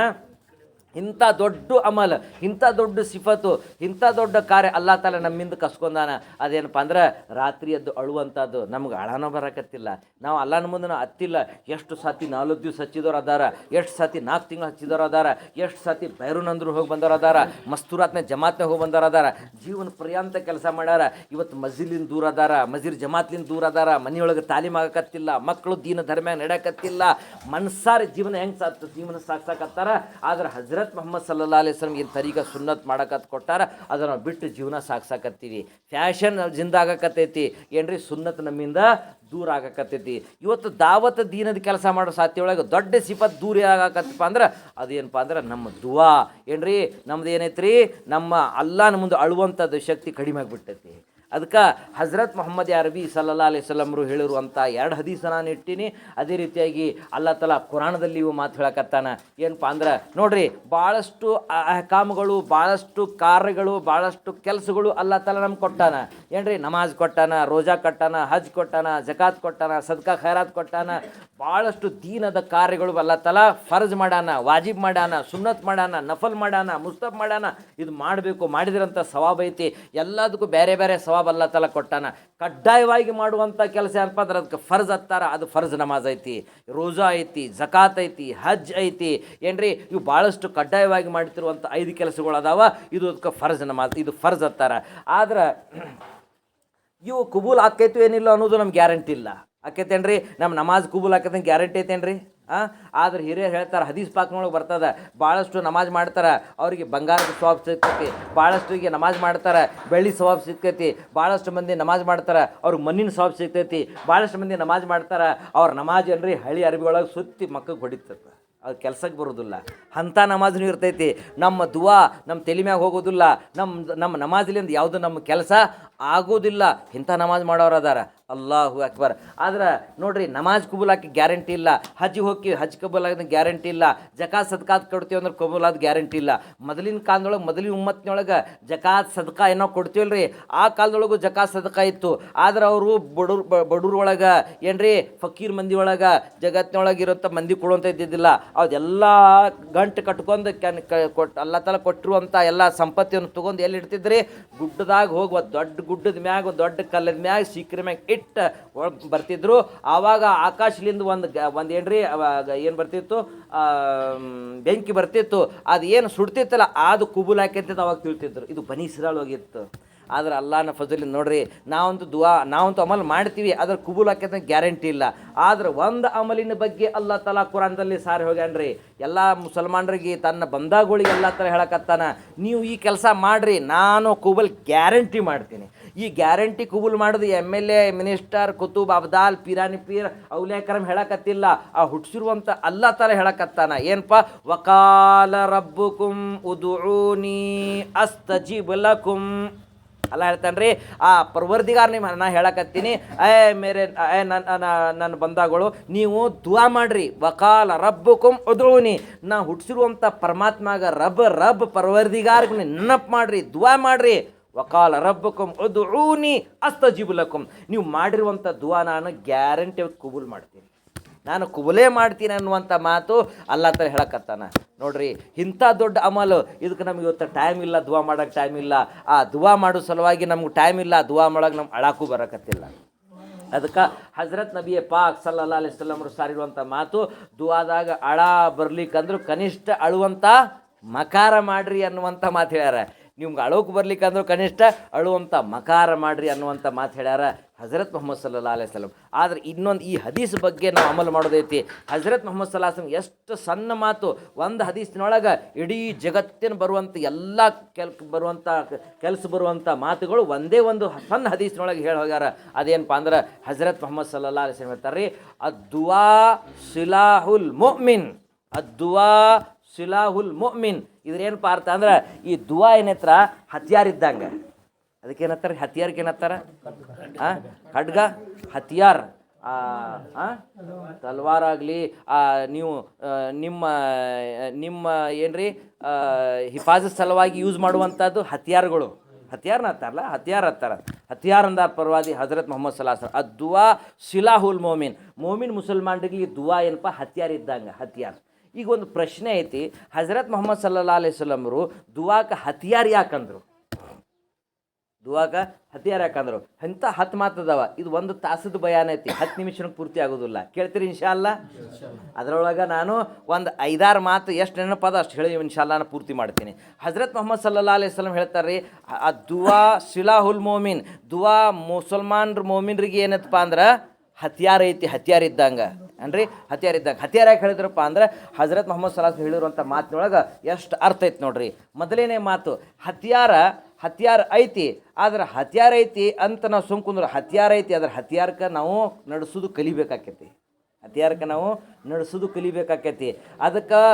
ಇಂಥ ದೊಡ್ಡ ಅಮಲ್, ಇಂಥ ದೊಡ್ಡ ಸಿಫತ್ತು, ಇಂಥ ದೊಡ್ಡ ಕಾರ್ಯ ಅಲ್ಲಾ ತಾಲ ನಮ್ಮಿಂದ ಕಸ್ಕೊಂಡಾನ. ಅದೇನಪ್ಪ ಅಂದ್ರೆ ರಾತ್ರಿ ಎದ್ದು ಅಳುವಂಥದ್ದು. ನಮ್ಗೆ ಅಳನೋ ಬರಕತ್ತಿಲ್ಲ. ನಾವು ಅಲ್ಲನ ಮುಂದೆ ನಾವು ಹತ್ತಿಲ್ಲ. ಎಷ್ಟು ಸತಿ ನಾಲ್ಕು ದಿವಸ ಹಚ್ಚಿದವ್ರು ಅದಾರ, ಎಷ್ಟು ಸತಿ ನಾಲ್ಕು ತಿಂಗಳು ಹಚ್ಚಿದವ್ರು ಅದಾರ, ಎಷ್ಟು ಸತಿ ಬೈರುನಂದ್ರು ಹೋಗಿ ಬಂದವ್ರು ಅದಾರ, ಮಸ್ತೂರಾತ್ನ ಜಮಾತ್ನಾಗ ಹೋಗಿ ಬಂದವ್ರು ಅದಾರ, ಜೀವನ ಪರ್ಯಾಂತ ಕೆಲಸ ಮಾಡ್ಯಾರ. ಇವತ್ತು ಮಸ್ಜಿಲಿಂದ ದೂರ ಅದಾರ ಮಜಿರ್ ಜಮಾತ್ಲಿಂದ ದೂರ ಅದಾರ, ಮನೆಯೊಳಗೆ ತಾಲೀಮ್ ಆಗಕತ್ತಿಲ್ಲ, ಮಕ್ಕಳು ದೀನ ಧರ್ಮ ನಡೆಯಕತ್ತಿಲ್ಲ. ಮನ್ಸಾರಿ ಜೀವನ ಹೆಂಗೆ ಸಾತ್ ಜೀವನ ಸಾಕ್ಸಾಕತ್ತಾರ. ಆದ್ರೆ ಹಜರತ್ ಮೊಹಮ್ಮದ್ ಸಲ್ಲಾ ಅಲಿ ವಸಲಂ ಏನು ತರೀಗ ಸುನ್ನತ್ ಮಾಡಕತ್ ಕೊಟ್ಟಾರ, ಅದನ್ನು ಬಿಟ್ಟು ಜೀವನ ಸಾಕ್ಸಾಕತ್ತೀವಿ ಫ್ಯಾಷನ್ ಜಿಂದಾಗಕತ್ತೈತಿ ಏನ್ರಿ? ಸುನ್ನತ್ ನಮ್ಮಿಂದ ದೂರ ಆಗಕತ್ತೈತಿ. ಇವತ್ತು ದಾವತ್ ದೀನದ ಕೆಲಸ ಮಾಡೋ ಸಾಧ್ಯ ಒಳಗೆ ದೊಡ್ಡ ಸಿಫತ್ ದೂರ ಆಗಕತ್ತಪ್ಪ ಅಂದ್ರೆ, ಅದೇನಪ್ಪ ಅಂದ್ರೆ ನಮ್ಮ ದುವಾ. ಏನ್ರಿ? ನಮ್ದು ಏನೈತ್ರಿ? ನಮ್ಮ ಅಲ್ಲಾನ ಮುಂದೆ ಅಳುವಂಥದ್ದು ಶಕ್ತಿ ಕಡಿಮೆ ಆಗಿಬಿಟ್ಟೈತಿ. ಅದಕ್ಕೆ ಹಜರತ್ ಮೊಹಮ್ಮದ್ ಅರಬಿ ಸಲ್ಲಾ ಅಲಿ ಸಲ್ಲಮ್ರು ಹೇಳಿರುವಂಥ ಎರಡು ಹದೀಸ ನಾನು ಇಟ್ಟೀನಿ. ಅದೇ ರೀತಿಯಾಗಿ ಅಲ್ಲಾ ತಲಾ ಕುರಾಣದಲ್ಲಿ ಇವು ಮಾತು ಹೇಳಕತ್ತಾನ. ಏನಪ್ಪ ಅಂದ್ರೆ ನೋಡ್ರಿ ಭಾಳಷ್ಟು ಕಾಮಗಳು ಭಾಳಷ್ಟು ಕಾರ್ಯಗಳು ಭಾಳಷ್ಟು ಕೆಲಸಗಳು ಅಲ್ಲಾ ತಲ ನಮ್ಗೆ ಕೊಟ್ಟಾನ. ಏನ್ರಿ, ನಮಾಜ್ ಕೊಟ್ಟಾನ, ರೋಜಾ ಕೊಟ್ಟಾನ, ಹಜ್ ಕೊಟ್ಟಾನ, ಜಕಾತ್ ಕೊಟ್ಟಾನ, ಸದ್ಕಾ ಖೈರಾತ್ ಕೊಟ್ಟಾನ. ಭಾಳಷ್ಟು ದೀನದ ಕಾರ್ಯಗಳು ಅಲ್ಲಾ ತಲ ಫರ್ಜ್ ಮಾಡಾನ, ವಾಜಿಬ್ ಮಾಡಾನ, ಸುನ್ನತ್ ಮಾಡಾನ, ನಫಲ್ ಮಾಡಾನ ಮುಸ್ತಬ್ ಮಾಡಾನ. ಇದು ಮಾಡಬೇಕು ಮಾಡಿದ್ರಂಥ ಸವಾಬ್ ಐತಿ. ಎಲ್ಲದಕ್ಕೂ ಬೇರೆ ಬೇರೆ ಸವಾಬ್ ಅಲ್ಲ ತಲ ಕೊಟ್ಟಾನ. ಕಡ್ಡಾಯವಾಗಿ ಮಾಡುವಂಥ ಕೆಲಸ ಏನಪ್ಪ ಅಂದ್ರೆ ಅದಕ್ಕೆ ಫರ್ಜ್ ಹತ್ತಾರ. ಅದು ಫರ್ಜ್ ನಮಾಜ್ ಐತಿ, ರೋಜಾ ಐತಿ, ಜಕಾತ್ ಐತಿ, ಹಜ್ ಐತಿ. ಏನ್ರಿ? ಇವು ಭಾಳಷ್ಟು ಕಡ್ಡಾಯವಾಗಿ ಮಾಡ್ತಿರುವಂಥ ಐದು ಕೆಲಸಗಳು ಅದಾವ. ಇದು ಅದಕ್ಕೆ ಫರ್ಜ್ ನಮಾಜ್, ಇದು ಫರ್ಜ್ ಹತ್ತಾರ. ಆದ್ರೆ ಇವು ಕುಬೂಲ್ ಆಕೈತು ಏನಿಲ್ಲ ಅನ್ನೋದು ನಮ್ಗೆ ಗ್ಯಾರಂಟಿ ಇಲ್ಲ. ಆಕೈತೇನ್ರಿ? ನಮ್ಮ ನಮಾಜ್ ಕುಬೂಲ್ ಆಕೈತೆ ಗ್ಯಾರಂಟಿ ಐತೇನ್ರಿ? ಆದ್ರೆ ಹಿರಿಯರು ಹೇಳ್ತಾರೆ, ಹದೀಸ್ ಪಾಕ್ನೊಳಗೆ ಬರ್ತದೆ ಭಾಳಷ್ಟು ನಮಾಜ್ ಮಾಡ್ತಾರೆ, ಅವರಿಗೆ ಬಂಗಾರದ ಸ್ವಾಬ್ ಸಿಗ್ತೈತಿ. ಭಾಳಷ್ಟುಗೆ ನಮಾಜ್ ಮಾಡ್ತಾರೆ, ಬೆಳ್ಳಿ ಸ್ವಾಬ್ ಸಿಗ್ತೈತಿ. ಭಾಳಷ್ಟು ಮಂದಿ ನಮಾಜ್ ಮಾಡ್ತಾರೆ, ಅವ್ರಿಗೆ ಮಣ್ಣಿನ ಸ್ವಾಬ್ ಸಿಗ್ತೈತಿ. ಭಾಳಷ್ಟು ಮಂದಿ ನಮಾಜ್ ಮಾಡ್ತಾರೆ, ಅವ್ರ ನಮಾಜ್ ಏನ್ರಿ ಹಳಿ ಅರಬಿ ಒಳಗೆ ಸುತ್ತಿ ಮಕ್ಕಳಿಗೆ ಹೊಡಿತದೆ. ಅದು ಕೆಲ್ಸಕ್ಕೆ ಬರೋದಿಲ್ಲ. ಅಂಥ ನಮಾಜ್ನೂ ಇರ್ತೈತಿ. ನಮ್ಮ ದುವಾ ನಮ್ಮ ತಲೆ ಹೋಗೋದಿಲ್ಲ. ನಮ್ಮ ನಮ್ಮ ನಮಾಜ್ಲಿಂದ ಯಾವುದು ನಮ್ಮ ಕೆಲಸ? ಆಗೋದಿಲ್ಲ ಇಂಥ ನಮಾಜ್ ಮಾಡೋರು ಅದಾರ. ಅಲ್ಲಾಹು ಅಕ್ಬರ್. ಆದ್ರೆ ನೋಡ್ರಿ, ನಮಾಜ್ ಕಬೂಲಾಕಿ ಗ್ಯಾರಂಟಿ ಇಲ್ಲ. ಹಜ್ ಹೋಗಿ ಹಜ್ ಕಬೂಲ್ ಆಗೋದು ಗ್ಯಾರಂಟಿ ಇಲ್ಲ. ಜಕಾತ್ ಸದ್ಕಾತ್ ಕೊಡ್ತೀವಿ ಅಂದ್ರೆ ಕಬೂಲಾದ ಗ್ಯಾರಂಟಿ ಇಲ್ಲ. ಮೊದಲಿನ ಕಾಲದೊಳಗೆ, ಮೊದಲಿನ ಉಮ್ಮತ್ತಿನೊಳಗೆ ಜಕಾತ್ ಸದ್ಕಾ ಏನೋ ಕೊಡ್ತೀವಲ್ರಿ. ಆ ಕಾಲದೊಳಗೂ ಜಕಾತ್ ಸದ್ಕಾ ಇತ್ತು. ಆದ್ರೆ ಅವರು ಬಡೂರ್ ಬಡೂರ್ ಒಳಗೆ, ಏನ್ರಿ, ಫಕೀರ್ ಮಂದಿ ಒಳಗೆ ಜಗತ್ತಿನೊಳಗೆ ಇರುವಂಥ ಮಂದಿ ಕೊಡುವಂಥ ಇದ್ದಿದ್ದಿಲ್ಲ. ಅದೆಲ್ಲ ಗಂಟು ಕಟ್ಕೊಂಡು ಕೊಟ್ಟು ಅಲ್ಲ ತಲ ಕೊಟ್ಟಿರುವಂಥ ಎಲ್ಲ ಸಂಪತ್ತಿಯನ್ನು ತೊಗೊಂಡು ಎಲ್ಲಿ ಇಡ್ತಿದ್ರಿ? ಗುಡ್ಡದಾಗ ಹೋಗುವ ದೊಡ್ಡ ಗುಡ್ಡದ ಮ್ಯಾಗ, ಒಂದು ದೊಡ್ಡ ಕಲ್ಲದ ಮ್ಯಾಗ, ಸೀಕ್ರ ಮ್ಯಾಗ ಇಟ್ಟು ಬರ್ತಿದ್ರು. ಆವಾಗ ಆಕಾಶಲಿಂದ ಒಂದು ಒಂದು ಏನ್ರಿ ಏನು ಬರ್ತಿತ್ತು? ಬೆಂಕಿ ಬರ್ತಿತ್ತು. ಅದು ಏನು ಸುಡ್ತಿತ್ತಲ್ಲ ಅದು ಕುಬುಲ್ ಹಾಕಿರ್ತಿತ್ತು ಅವಾಗ ತಿಳ್ತಿದ್ರು. ಇದು ಬನಿ ಹೋಗಿತ್ತು. ಆದ್ರೆ ಅಲ್ಲಾನ ಫಜಲಿ ನೋಡ್ರಿ, ನಾವಂತೂ ದುವಾ, ನಾವಂತೂ ಅಮಲ್ ಮಾಡ್ತೀವಿ ಅದ್ರ ಕುಬೂಲ್ ಹಾಕಂತ ಗ್ಯಾರಂಟಿ ಇಲ್ಲ. ಆದ್ರೆ ಒಂದು ಅಮಲಿನ ಬಗ್ಗೆ ಅಲ್ಲ ತಲಾ ಕುರಾನ್ದಲ್ಲಿ ಸಾರಿ ಹೋಗ್ಯಾನ್ರಿ. ಎಲ್ಲ ಮುಸಲ್ಮಾನರಿಗೆ ತನ್ನ ಬಂದಾಗಳಿಗೆ ಎಲ್ಲ ಥರ ಹೇಳಕತ್ತಾನ, ನೀವು ಈ ಕೆಲಸ ಮಾಡ್ರಿ, ನಾನು ಕುಬಲ್ ಗ್ಯಾರಂಟಿ ಮಾಡ್ತೀನಿ. ಈ ಗ್ಯಾರಂಟಿ ಕುಬುಲ್ ಮಾಡೋದು ಎಂ ಎಲ್ ಎ, ಮಿನಿಸ್ಟರ್ ಕುತುಬ್ ಅಬ್ದಾಲ್ ಪಿರಾನಿ ಪೀರ್ ಔಲೇಕರಂ ಹೇಳಕತ್ತಿಲ್ಲ. ಆ ಹುಟ್ಟಿಸಿರುವಂಥ ಅಲ್ಲ ಥರ ಹೇಳಕತ್ತಾನ. ಏನಪ್ಪ ವಕಾಲ ರಬ್ಬುಕುಂ ಉದುನಿ ಅಸ್ತಜಿ ಬಲಕುಂ ಅಲ್ಲ ಹೇಳ್ತಾನ್ರಿ, ಆ ಪ್ರವರ್ದಿಗಾರ ನಿಮ್ಮ ನಾ ಹೇಳಕತ್ತೀನಿ, ಏ ಮೇರೆ, ಏ ನನ್ನ ನನ್ನ ಬಂದಾಗಳು, ನೀವು ದುವಾ ಮಾಡ್ರಿ. ವಕಾಲ ರಬ್ಬು ಕುಂ ಉದ್ರೂನಿ ನಾ ಹುಟ್ಟಿಸಿರುವಂಥ ಪರಮಾತ್ಮಾಗ ರಬ್ ರಬ್ ಪರ್ವರ್ದಿಗಾರ್ಗೆ ನೆನಪು ಮಾಡ್ರಿ, ದುವಾ ಮಾಡ್ರಿ. ವಕಾಲ ರಬ್ಬಕುಂ ಅಸ್ತ ಅಸ್ತಜಿಬುಲಕುಂ ನೀವು ಮಾಡಿರುವಂಥ ದುವಾ ನಾನು ಗ್ಯಾರಂಟಿ ಕುಬುಲ್ ಮಾಡ್ತೀನಿ. ನಾನು ಕುಬುಲೇ ಮಾಡ್ತೀನಿ ಅನ್ನುವಂಥ ಮಾತು ಅಲ್ಲ ತರ ಹೇಳಕತ್ತಾನ. ನೋಡ್ರಿ, ಇಂಥ ದೊಡ್ಡ ಅಮಲು, ಇದಕ್ಕೆ ನಮ್ಗೆ ಇವತ್ತು ಟೈಮ್ ಇಲ್ಲ, ದುವಾ ಮಾಡೋಕೆ ಟೈಮ್ ಇಲ್ಲ. ಆ ದುವಾ ಮಾಡೋ ಸಲುವಾಗಿ ನಮ್ಗೆ ಟೈಮ್ ಇಲ್ಲ, ದುವಾ ಮಾಡೋಕೆ ನಮ್ಗೆ ಅಳಾಕು ಬರಕತ್ತಿಲ್ಲ. ಅದಕ್ಕೆ ಹಜರತ್ ನಬಿಯ ಪಾಕ್ ಸಲ್ಲಾ ಅಲಿ ಸಲ್ಲಮ್ರು ಸಾರಿರುವಂಥ ಮಾತು, ದುವಾದಾಗ ಅಳ ಬರ್ಲಿಕ್ಕಂದ್ರೂ ಕನಿಷ್ಠ ಅಳುವಂಥ ಮಕಾರ ಮಾಡ್ರಿ ಅನ್ನುವಂಥ ಮಾತು ಹೇಳ್ಯಾರ. ನಿಮ್ಗೆ ಅಳೋಕೆ ಬರ್ಲಿಕ್ಕಂದ್ರೂ ಕನಿಷ್ಠ ಅಳುವಂಥ ಮಕಾರ ಮಾಡ್ರಿ ಅನ್ನುವಂಥ ಮಾತು ಹೇಳ್ಯಾರ ಹಜರತ್ ಮೊಹಮ್ಮದ್ ಸಲ್ಲಾ ಅಲೈಹಿ ವಸಲ್ಲಂ. ಆದ್ರೆ ಇನ್ನೊಂದು ಈ ಹದೀಸ್ ಬಗ್ಗೆ ನಾವು ಅಮಲು ಮಾಡೋದೈತಿ. ಹಜರತ್ ಮೊಹಮ್ಮದ್ ಸಲಾಸಂ ಎಷ್ಟು ಸಣ್ಣ ಮಾತು. ಒಂದು ಹದೀಸಿನೊಳಗೆ ಇಡೀ ಜಗತ್ತಿನ ಬರುವಂಥ ಎಲ್ಲ ಕೆಲ್ ಬರುವಂಥ ಕೆಲಸ ಬರುವಂಥ ಮಾತುಗಳು ಒಂದೇ ಒಂದು ಸಣ್ಣ ಹದೀಸ್ನೊಳಗೆ ಹೇಳಿ ಹೋಗ್ಯಾರ. ಅದೇನಪ್ಪ ಅಂದ್ರೆ ಹಜರತ್ ಮೊಹಮ್ಮದ್ ಸಲ್ಲಾ ಅಲೈಹಿ ಸಲಂ ಹೇಳ್ತಾರೆ ರೀ ಅದ್ವಾ ಸಿಲಾಹುಲ್ ಮೊಮಿನ್ ಅದ್ವಾ ಸಿಲಾಹುಲ್ ಮೊಮಿನ್ ಇದ್ರೇನಪ್ಪ ಅರ್ಥ ಅಂದ್ರೆ ಈ ದುವಾ ಏನತ್ರ, ಹತ್ಯಾರ ಇದ್ದಂಗೆ. ಅದಕ್ಕೆ ಹತ್ಯಾರಕ್ಕೆ ಏನತ್ತಾರ ಆ, ಖಡ್ಗ? ಹತ್ಯಾರ್. ಆ ಆ? ತಲ್ವಾರ್ ಆಗಲಿ ನೀವು ನಿಮ್ಮ ನಿಮ್ಮ ಏನ್ರಿ ರೀ ಹಿಫಾಜತ್ ಸಲುವಾಗಿ ಯೂಸ್ ಮಾಡುವಂಥದ್ದು ಹತ್ಯಾರ್ಗಳು. ಹತ್ಯಾರ್ನ ಹತ್ತಾರಲ್ಲ? ಹತ್ಯಾರ ಹತ್ತಾರ. ಹತ್ಯಾರ್ ಅಂದಾರ್ ಪರವಾದಿ ಹಜರತ್ ಮೊಹಮ್ಮದ್ ಸಲಾಸ್ ಅದು ದುವಾ ಸಿಲಾಹುಲ್ ಮೋಮಿನ್. ಮೋಮಿನ್ ಮುಸಲ್ಮಾನ್ರಿಗೆ ದುವಾ ಏನಪ್ಪ? ಹತ್ಯಾರ್ ಇದ್ದಂಗೆ, ಹತ್ಯಾರ್. ಈಗ ಒಂದು ಪ್ರಶ್ನೆ ಐತಿ. ಹಜರತ್ ಮೊಹಮ್ಮದ್ ಸಲ್ಲಾ ಸ್ವಲಂರು ದುವಾಕ ಹತಿಯಾರ್ ಯಾಕಂದ್ರು? ದುವಾಕ ಹತಿಯಾರ್ ಯಾಕಂದ್ರು? ಎಂಥ ಹತ್ತು ಮಾತದವ ಇದು ಒಂದು ತಾಸದ ಬಯಾನ ಐತಿ. ಹತ್ತು ನಿಮಿಷ ಪೂರ್ತಿ ಆಗೋದಿಲ್ಲ. ಕೇಳ್ತೀರಿ ಇನ್ಶಾಲ್ಲ ಅದರೊಳಗೆ ನಾನು ಒಂದು ಐದಾರು ಮಾತು ಎಷ್ಟು ನೆನಪದ ಅಷ್ಟು ಹೇಳಿ ಇನ್ಶಾಲ್ಲ ಪೂರ್ತಿ ಮಾಡ್ತೀನಿ. ಹಜರತ್ ಮೊಹಮ್ಮದ್ ಸಲ್ಲಾ ಸ್ವಲಂ ಹೇಳ್ತಾರೆ ರೀ ಆ ದುವಾ ಶಿಲಾಹುಲ್ ಮೋಮಿನ್. ದುವಾ ಮುಸಲ್ಮಾನ್ರ ಮೋಮಿನ್ರಿಗೆ ಏನತ್ತಪ್ಪ ಅಂದ್ರೆ ಹತ್ಯಾರ ಐತಿ, ಹತ್ಯಾರ ಇದ್ದಂಗ. ಅನ್ರಿ ಹತ್ಯಾರ ಇದ್ದಂಗೆ. ಹತ್ಯಾರ ಯಾಕೆ ಹೇಳಿದ್ರಪ್ಪ ಅಂದ್ರೆ ಹಜರತ್ ಮೊಹಮ್ಮದ್ ಸಲಾಸ್ ಹೇಳಿರುವಂಥ ಮಾತಿನೊಳಗೆ ಎಷ್ಟು ಅರ್ಥ ಐತಿ ನೋಡ್ರಿ. ಮೊದಲನೇ ಮಾತು, ಹತ್ಯಾರ ಹತ್ಯಾರ ಐತಿ, ಆದ್ರೆ ಹತ್ಯಾರ ಐತಿ ಅಂತ ನಾವು ಸುಮ್ಕುಂದ್ರೆ ಹತ್ಯಾರ ಐತಿ ಅದ್ರ ಹತ್ಯಾರಕ್ಕೆ ನಾವು ನಡೆಸೋದು ಕಲಿಬೇಕಾಕೈತಿ. ಹತ್ಯಾರಕ್ಕೆ ನಾವು ನಡೆಸೋದು ಕಲಿಬೇಕಾಕೈತಿ. ಅದಕ್ಕೆ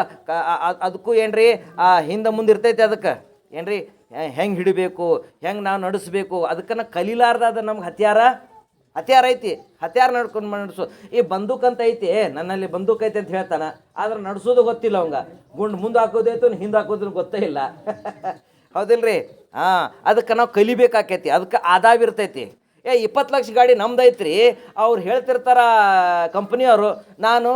ಅದಕ್ಕೂ ಏನ್ರಿ, ಆ, ಹಿಂದೆ ಮುಂದೆ ಇರ್ತೈತಿ ಅದಕ್ಕೆ. ಏನ್ರಿ, ಹೆಂಗೆ ಹಿಡಿಬೇಕು, ಹೆಂಗೆ ನಾವು ನಡೆಸಬೇಕು ಅದಕ್ಕನ್ನು ಕಲಿಲಾರ್ದ ನಮ್ಗೆ ಹತ್ಯಾರ ಹತ್ಯಾರ ಐತಿ, ಹತ್ಯಾರ ನಡ್ಕೊಂಡು ನಡೆಸು. ಈ ಬಂದೂಕ್ ಅಂತ ಐತಿ ನನ್ನಲ್ಲಿ ಬಂದೂಕ್ ಐತಿ ಅಂತ ಹೇಳ್ತಾನ. ಆದ್ರೆ ನಡೆಸೋದು ಗೊತ್ತಿಲ್ಲ ಅವಂಗ. ಗುಂಡು ಮುಂದೆ ಹಾಕೋದೈತು ಹಿಂದೆ ಹಾಕೋದ್ರ ಗೊತ್ತೇ ಇಲ್ಲ. [LAUGHS] ಹೌದಿಲ್ರಿ? ಹಾಂ, ಅದಕ್ಕೆ ನಾವು ಕಲಿಬೇಕಾಕೈತಿ, ಅದಕ್ಕೆ ಆದಾವಿರ್ತೈತಿ ಏ, ಇಪ್ಪತ್ತು ಲಕ್ಷ ಗಾಡಿ ನಮ್ದು ಐತ್ರಿ, ಅವ್ರು ಹೇಳ್ತಿರ್ತಾರ ಕಂಪ್ನಿಯವರು, ನಾನು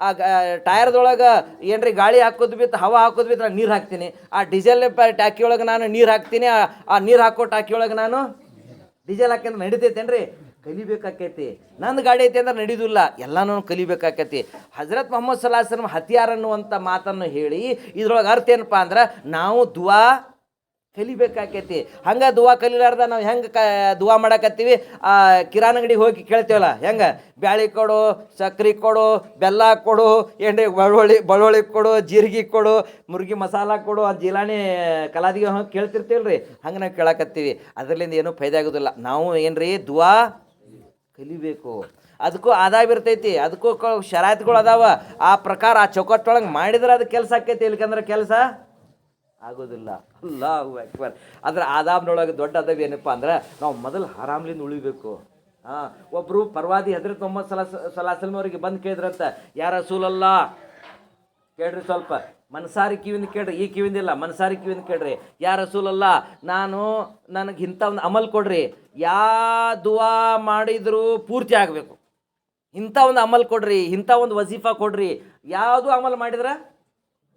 ಆ ಟಯರ್ದೊಳಗೆ ಏನ್ರಿ ಗಾಳಿ ಹಾಕೋದು ಬಿತ್ತು ಹವಾ ಹಾಕೋದು ಬಿತ್ತು ನಾನು ನೀರು ಹಾಕ್ತೀನಿ. ಆ ಡೀಸೆಲ್ ಟ್ಯಾಕಿ ಒಳಗೆ ನಾನು ನೀರು ಹಾಕ್ತೀನಿ ಆ- ನೀರು ಹಾಕೋ ಟ್ಯಾಕಿಯೊಳಗೆ ನಾನು ಡೀಸೆಲ್ ಹಾಕ್ಯಂದ್ರೆ ನಡಿತೈತೇನ್ರಿ? ಕಲಿಬೇಕಾಕೈತಿ. ನನ್ನ ಗಾಡಿ ಐತಿ ಅಂದ್ರೆ ನಡೀದಿಲ್ಲ. ಎಲ್ಲನೂ ಕಲಿಬೇಕಾಕೈತಿ. ಹಜರತ್ ಮೊಹಮ್ಮದ್ ಸಲಾಸ್ಲಮ್ ಹತ್ಯಾರ್ ಅನ್ನುವಂಥ ಮಾತನ್ನು ಹೇಳಿ, ಇದ್ರೊಳಗೆ ಅರ್ಥ ಏನಪ್ಪ ಅಂದ್ರೆ ನಾವು ದುವಾ ಕಲಿಬೇಕಾಕೈತಿ. ಹಂಗೆ ದುವಾ ಕಲಿಲಾರ್ದ ನಾವು ಹೆಂಗೆ ಕ, ದುವಾ ಮಾಡಕತ್ತೀವಿ? ಆ, ಕಿರಾಣ ಅಂಗಡಿಗೆ ಹೋಗಿ ಕೇಳ್ತೇವಲ್ಲ, ಹೆಂಗೆ? ಬ್ಯಾಳಿ ಕೊಡು, ಸಕ್ರೆ ಕೊಡು, ಬೆಲ್ಲ ಕೊಡು, ಏನ್ರಿ ಬೆಳ್ಳುಳ್ಳಿ ಬೆಳ್ಳುಳ್ಳಿ ಕೊಡು, ಜೀರಿಗೆ ಕೊಡು, ಮುರ್ಗಿ ಮಸಾಲ ಕೊಡು, ಆ ಜಿಲಾಣಿ ಕಲಾದಿಗೆ ಹೋಗಿ ರೀ ಹಂಗೆ ನಾವು ಕೇಳಕತ್ತೀವಿ. ಅದರಿಂದ ಏನೂ ಫೈದೆ ಆಗೋದಿಲ್ಲ. ನಾವು ಏನು ರೀ ದುವಾ ಕಲಿಬೇಕು. ಅದಕ್ಕೂ ಆದಾಯ ಇರ್ತೈತಿ, ಅದಕ್ಕೂ ಷರಾತ್ಗಳು ಅದಾವ. ಆ ಪ್ರಕಾರ ಆ ಚೌಕಟ್ಟೊಳಗೆ ಮಾಡಿದ್ರೆ ಅದು ಕೆಲಸ ಆಕೈತಿ ಇಲ್ಕಂದ್ರೆ ಕೆಲಸ? ಆಗೋದಿಲ್ಲ. ಅಲ್ಲ ಅಕ್ಬರ್. ಅದ್ರ ಆದಾಬ್ನೊಳಗೆ ದೊಡ್ಡ ಅದಾಬ್ ಏನಪ್ಪ ಅಂದ್ರೆ ನಾವು ಮೊದಲು ಆರಾಮ್ಲಿಂದ ಉಳಿಬೇಕು. ಹಾಂ ಒಬ್ಬರು ಪರ್ವಾದಿ ಹಜರತ್ ತೊಂಬತ್ತು ಸಲ ಸಲಾಸಲ್ಮವ್ರಿಗೆ ಬಂದು ಕೇಳಿದ್ರಂತ ಯಾರ ಸೂಲಲ್ಲ ಕೇಳ್ರಿ ಸ್ವಲ್ಪ. ಮನಸಾರಿ ಕಿವಿಂದ ಕೇಳ್ರಿ, ಈ ಕಿವಿಂದಿಲ್ಲ ಮನಸಾರಿ ಕಿವಿಂದ ಕೇಳ್ರಿ. ಯಾ ರಸೂಲಲ್ಲ, ನಾನು ನನಗೆ ಇಂಥ ಒಂದು ಅಮಲ್ ಕೊಡ್ರಿ. ಯಾ ದುವಾ ಮಾಡಿದರೂ ಪೂರ್ತಿ ಆಗಬೇಕು. ಇಂಥ ಒಂದು ಅಮಲ್ ಕೊಡ್ರಿ ಇಂಥ ಒಂದು ವಜೀಫಾ ಕೊಡ್ರಿ. ಯಾವುದು ಅಮಲ್ ಮಾಡಿದ್ರೆ?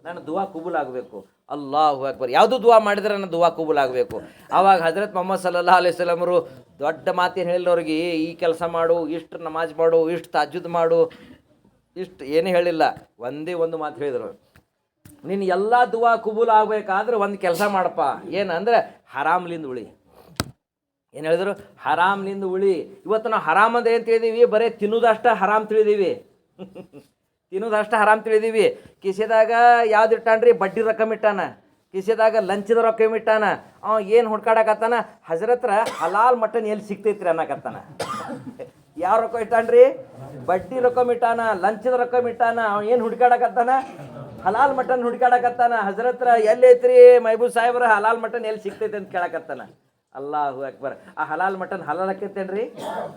ನನ್ನ ದುವಾ ಕುಬುಲ್ ಆಗಬೇಕು. ಅಲ್ಲಾಹು ಅಕ್ಬರ್. ಯಾವುದು ದುವಾ ಮಾಡಿದ್ರೆ ನನ್ನ ದುವಾ ಕುಬೂಲ್ ಆಗಬೇಕು. ಆವಾಗ ಹಜರತ್ ಮೊಹಮ್ಮದ್ ಸಲ್ಲಾ ಅಲೈಹಿ ಸ್ವಲಮರು ದೊಡ್ಡ ಮಾತೇನು ಹೇಳಿದವ್ರಿಗೆ ಈ ಕೆಲಸ ಮಾಡು, ಇಷ್ಟು ನಮಾಜ್ ಮಾಡು, ಇಷ್ಟು ತಾಜುದ್ ಮಾಡು. ಇಷ್ಟು ಏನು ಹೇಳಿಲ್ಲ, ಒಂದೇ ಒಂದು ಮಾತು ಹೇಳಿದರು ನಿನ್ನ ಎಲ್ಲ ದುವಾ ಕುಬೂಲ್ ಆಗಬೇಕಾದ್ರೆ ಒಂದು ಕೆಲಸ ಮಾಡಪ್ಪ. ಏನಂದ್ರೆ ಹರಾಮ್ಲಿಂದ ಉಳಿ. ಏನು ಹೇಳಿದ್ರು? ಹರಾಮ್ಲಿಂದ ಉಳಿ. ಇವತ್ತು ನಾವು ಹರಾಮ್ ಅಂದ್ರೆ ಏನು ತಿಳಿದೀವಿ? ಬರೀ ತಿನ್ನೋದಷ್ಟೇ ಹರಾಮ್ ತಿಳಿದೀವಿ. [LAUGHS] ತಿನ್ನೋದಷ್ಟೇ ಹರಾಮ್ ತಿಳಿದೀವಿ. ಕಿಸೆದಾಗ ಯಾವ್ದು ಇಟ್ಟಾನ್ರಿ ಬಡ್ಡಿ ರೊಕ್ಕಮ್ ಇಟ್ಟಾನ. ಕಿಸೆದಾಗ ಲಂಚದ ರೊಕ್ಕಮ್ ಇಟ್ಟಾನ. ಅವ ಏನು ಹುಡ್ಕಾಡಕತ್ತಾನ? ಹಜರತ್ರ ಹಲಾಲ್ ಮಟನ್ ಎಲ್ಲಿ ಸಿಗ್ತೈತ್ರಿ ಅನ್ನಕತ್ತಾನ. [LAUGHS] ಯಾವ ರೊಕ್ಕ ಇಟ್ಟಾನ್ರಿ? ಬಡ್ಡಿ ರೊಕ್ಕಮ್ ಇಟ್ಟಾನ, ಲಂಚದ ರೊಕ್ಕಮ್ ಇಟ್ಟಾನ. ಅವ ಏನು ಹುಡ್ಕಾಡಕತ್ತಾನ? ಹಲಾಲ್ ಮಟನ್ ಹುಡ್ಕಾಡಕತ್ತಾನ? ಹಜರತ್ರ ಎಲ್ಲೈತ್ರಿ ಮೈಬೂಬ್ ಸಾಹೇಬ್ರ ಹಲಾಲ್ ಮಟನ್ ಎಲ್ಲಿ ಸಿಗ್ತೈತೆ ಅಂತ ಕೇಳಕತ್ತಾನ? ಅಲ್ಲಾಹು ಅಕ್ಬರ್. ಆ ಹಲಾಲ್ ಮಟನ್ ಹಲಾಲ್ ಆಕೈತೇನ್ರಿ?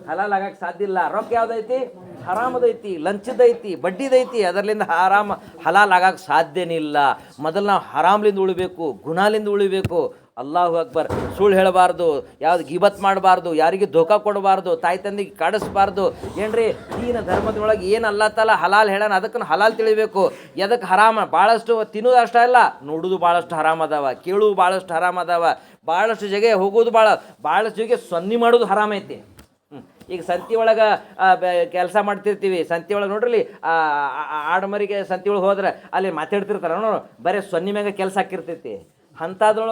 ಹಲಾಲ್ ಆಗಕ್ಕೆ ಸಾಧ್ಯ ಇಲ್ಲ. ರೊಕ್ಕ ಯಾವ್ದೈತಿ? ಹರಾಮದೈತಿ, ಲಂಚದೈತಿ, ಬಡ್ಡಿದೈತಿ. ಅದರಲ್ಲಿಂದ ಹರಾಮ ಹಲಾಲ್ ಆಗಕ್ಕೆ ಸಾಧ್ಯನೇ ಇಲ್ಲ. ಮೊದಲು ನಾವು ಹರಾಮ್ಲಿಂದ ಉಳಿಬೇಕು, ಗುಣಾಲಿಂದ ಉಳಿಬೇಕು. ಅಲ್ಲಾಹು ಅಕ್ಬರ್ ಸುಳ್ಳು ಹೇಳಬಾರ್ದು, ಯಾವ್ದು ಗಿಬತ್ ಮಾಡಬಾರ್ದು, ಯಾರಿಗೆ ಧೋಕಾ ಕೊಡಬಾರ್ದು, ತಾಯಿ ತಂದೆಗೆ ಕಾಡಿಸ್ಬಾರ್ದು. ಏನ್ರಿ, ದೀನ ಧರ್ಮದೊಳಗೆ ಏನು ಅಲ್ಲತ್ತಲ್ಲ ಹಲಾಲ್ ಹೇಳೋಣ ಅದಕ್ಕೂ ಹಲಾಲ್ ತಿಳಿಬೇಕು. ಎದಕ್ಕೆ ಹರಾಮ? ಭಾಳಷ್ಟು ತಿನ್ನೋದು ಅಷ್ಟೇ ಅಲ್ಲ, ನೋಡೋದು ಭಾಳಷ್ಟು ಹರಾಮ್ ಅದಾವ ಕೇಳುವುದು ಭಾಳಷ್ಟು ಹರಾಮ್ ಅದಾವ ಭಾಳಷ್ಟು ಜಗೆ ಹೋಗೋದು ಭಾಳ ಭಾಳಷ್ಟು ಜಗೆ ಸೊನ್ನೆ ಮಾಡೋದು ಹರಾಮ್ ಐತಿ. ಈಗ ಸಂತಿ ಒಳಗೆ ಕೆಲಸ ಮಾಡ್ತಿರ್ತೀವಿ, ಸಂತಿ ಒಳಗೆ ನೋಡ್ರಿ ಆಡಮರಿಗೆ ಸಂತಿ ಒಳಗೆ ಹೋದ್ರೆ ಅಲ್ಲಿ ಮಾತಾಡ್ತಿರ್ತಾರೆ, ನೋಡು, ಬರೀ ಸೊನ್ನೆ ಮ್ಯಾಗ ಕೆಲಸ ಹಾಕಿರ್ತೈತಿ. ಅಂಥದ್ರೊಳಗೆ